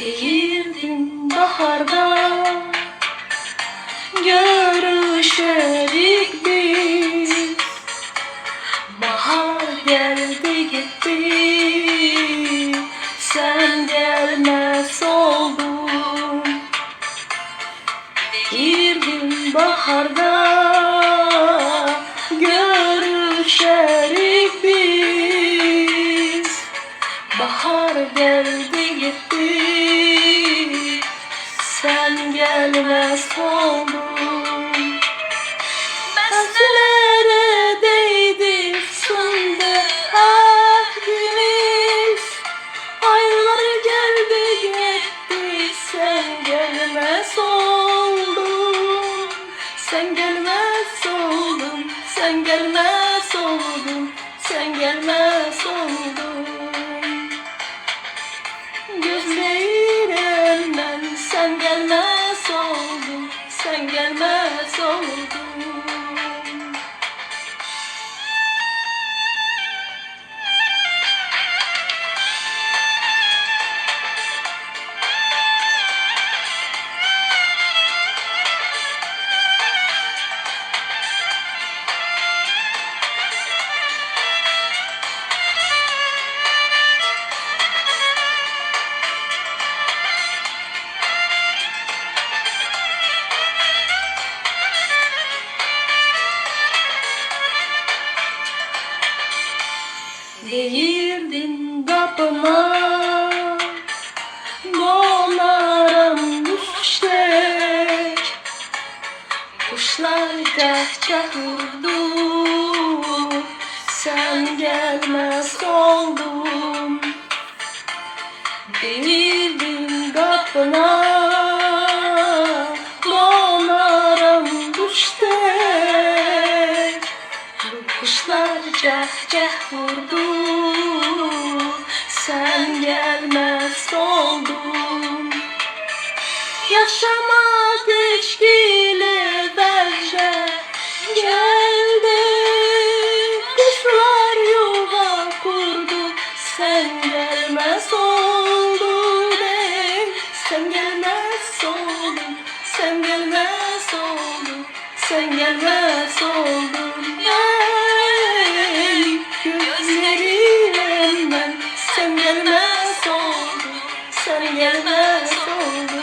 Değildin baharda Görüşerik biz. Bahar geldi gitti Sen gelmez oldun. Bir gün baharda Görüşerik biz. Bahar geldi gitti gelmez oldun Bezlere değdi sundu ah güneş Aylar geldi gitti. Sen gelmez oldun. Sen gelmez oldun. Sen gelmez oldun. Sen gelmez oldun. Gözlerimden sen gelmez oldun sen gelmez oldun Değildin kapıma. Donarım düşecek Kuşlar cahçah vurdu. Sen gelmez oldun. Değildin kapına cah vurdu Sen gelmez oldun. Yaşamak içkiyle bence geldi. Kuşlar yuva kurdu. Sen gelmez oldun. Ey Sen gelmez oldun. Sen gelmez oldun. Sen gelmez Sen gelmez oldun